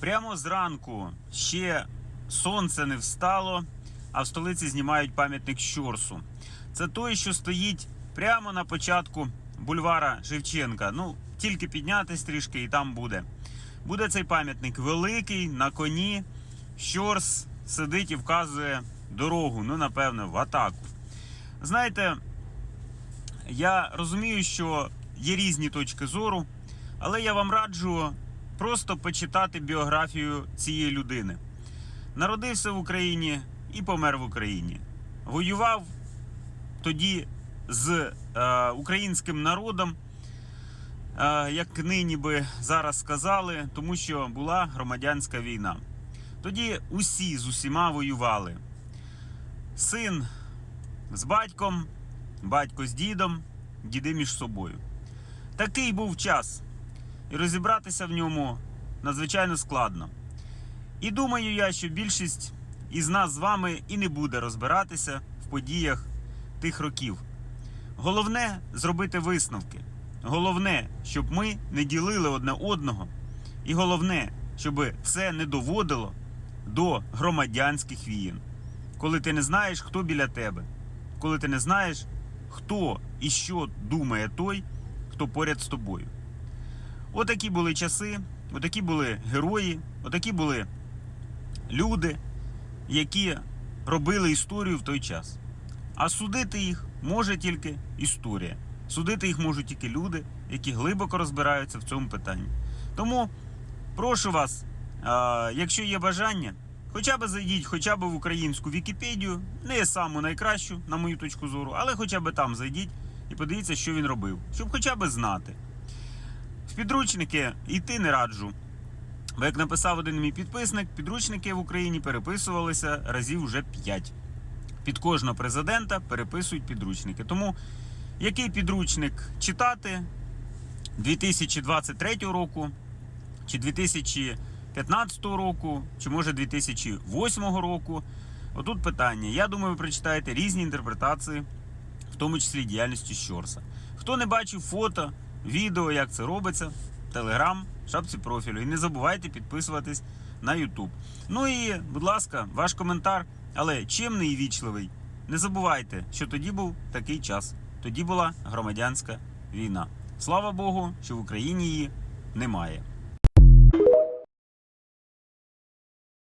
Прямо зранку ще сонце не встало, а в столиці знімають пам'ятник Щорсу. Це той, що стоїть прямо на початку бульвара Шевченка. Ну, тільки піднятись трішки і там буде. Буде цей пам'ятник великий, на коні. Щорс сидить і вказує дорогу, ну, напевно, в атаку. Знаєте, я розумію, що є різні точки зору, але я вам раджу просто почитати біографію цієї людини. Народився в Україні і помер в Україні. Воював тоді з е, українським народом, е, як нині би зараз сказали, тому що була громадянська війна. Тоді усі з усіма воювали. Син з батьком, батько з дідом, діди між собою. Такий був час, і розібратися в ньому надзвичайно складно. І думаю я, що більшість із нас з вами і не буде розбиратися в подіях тих років. Головне зробити висновки. Головне, щоб ми не ділили одне одного. І головне, щоб це не доводило до громадянських війн. Коли ти не знаєш, хто біля тебе, коли ти не знаєш, хто і що думає той, хто поряд з тобою. Отакі були часи, отакі були герої, отакі були люди, які робили історію в той час. А судити їх може тільки історія. Судити їх можуть тільки люди, які глибоко розбираються в цьому питанні. Тому прошу вас, якщо є бажання, хоча б зайдіть хоча б в українську Вікіпедію, не саму найкращу, на мою точку зору, але хоча б там зайдіть і подивіться, що він робив, щоб хоча б знати. Підручники йти не раджу. Бо як написав один мій підписник, підручники в Україні переписувалися разів вже 5. Під кожного президента переписують підручники. Тому який підручник читати 2023 року, чи 2015 року, чи може 2008 року? Отут питання. Я думаю, ви прочитаєте різні інтерпретації, в тому числі діяльності Щорса. Хто не бачив фото, відео, як це робиться, телеграм, шапці профілю. І не забувайте підписуватись на YouTube. Ну і, будь ласка, ваш коментар, але чимний і вічливий. Не забувайте, що тоді був такий час. Тоді була громадянська війна. Слава Богу, що в Україні її немає.